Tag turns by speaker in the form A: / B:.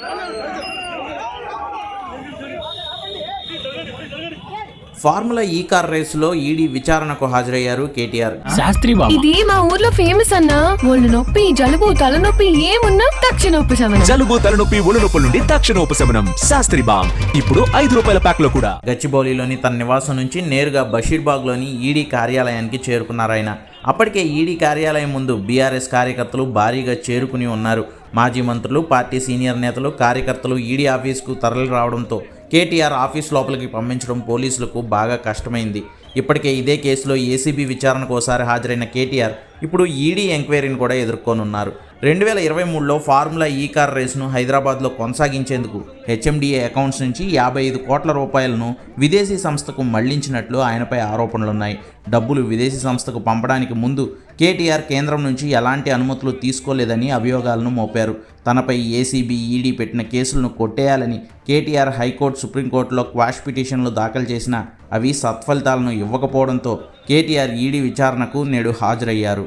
A: Hadi. Hadi. Hadi. Formula E car రేసులో ED విచారణకు హాజరయ్యారు కేటీఆర్.
B: శాస్త్రి బాబు.
C: ఇది మా ఊర్లో ఫేమస్ అన్న. ఒళ్ళు నొప్పి జలుబు తలనొప్పి ఏమున్నా తక్షణ ఉపశమనం.
D: జలుబు తలనొప్పి ఒళ్ళు నొప్పుల నుండి తక్షణ ఉపశమనం. శాస్త్రి బామ్ ఇప్పుడు ఐదు రూపాయల ప్యాక్లో కూడా.
A: గచ్చిబౌలిలోని తన నివాసం నుంచి నేరుగా బషీర్బాగ్లోని ఈడీ కార్యాలయానికి చేరుకున్నారు ఆయన. అప్పటికే ఈడీ కార్యాలయం ముందు బీఆర్ఎస్ కార్యకర్తలు భారీగా చేరుకుని ఉన్నారు. మాజీ మంత్రులు పార్టీ సీనియర్ నేతలు కార్యకర్తలు ఈడీ ఆఫీస్కు తరలి రావడంతో కేటీఆర్ ఆఫీస్ లోపలికి పంపించడం పోలీసులకు బాగా కష్టమైంది. ఇప్పటికే ఇదే కేసులో ఏసీబీ విచారణకు ఒకసారి హాజరైన కేటీఆర్ ఇప్పుడు ఈడీ ఎంక్వైరీని కూడా ఎదుర్కొనున్నారు. రెండు వేల ఇరవై మూడులో ఫార్ములా ఈ కార్ రేసును హైదరాబాద్లో కొనసాగించేందుకు హెచ్ఎండిఏ అకౌంట్స్ నుంచి యాభై ఐదు కోట్ల రూపాయలను విదేశీ సంస్థకు మళ్ళించినట్లు ఆయనపై ఆరోపణలున్నాయి. డబ్బులు విదేశీ సంస్థకు పంపడానికి ముందు కేటీఆర్ కేంద్రం నుంచి ఎలాంటి అనుమతులు తీసుకోలేదని అభియోగాలను మోపారు. తనపై ఏసీబీ ఈడీ పెట్టిన కేసులను కొట్టేయాలని కేటీఆర్ హైకోర్టు సుప్రీంకోర్టులో క్వాష్ పిటిషన్లు దాఖలు చేసినా అవి సత్ఫలితాలను ఇవ్వకపోవడంతో కేటీఆర్ ఈడీ విచారణకు నేడు హాజరయ్యారు.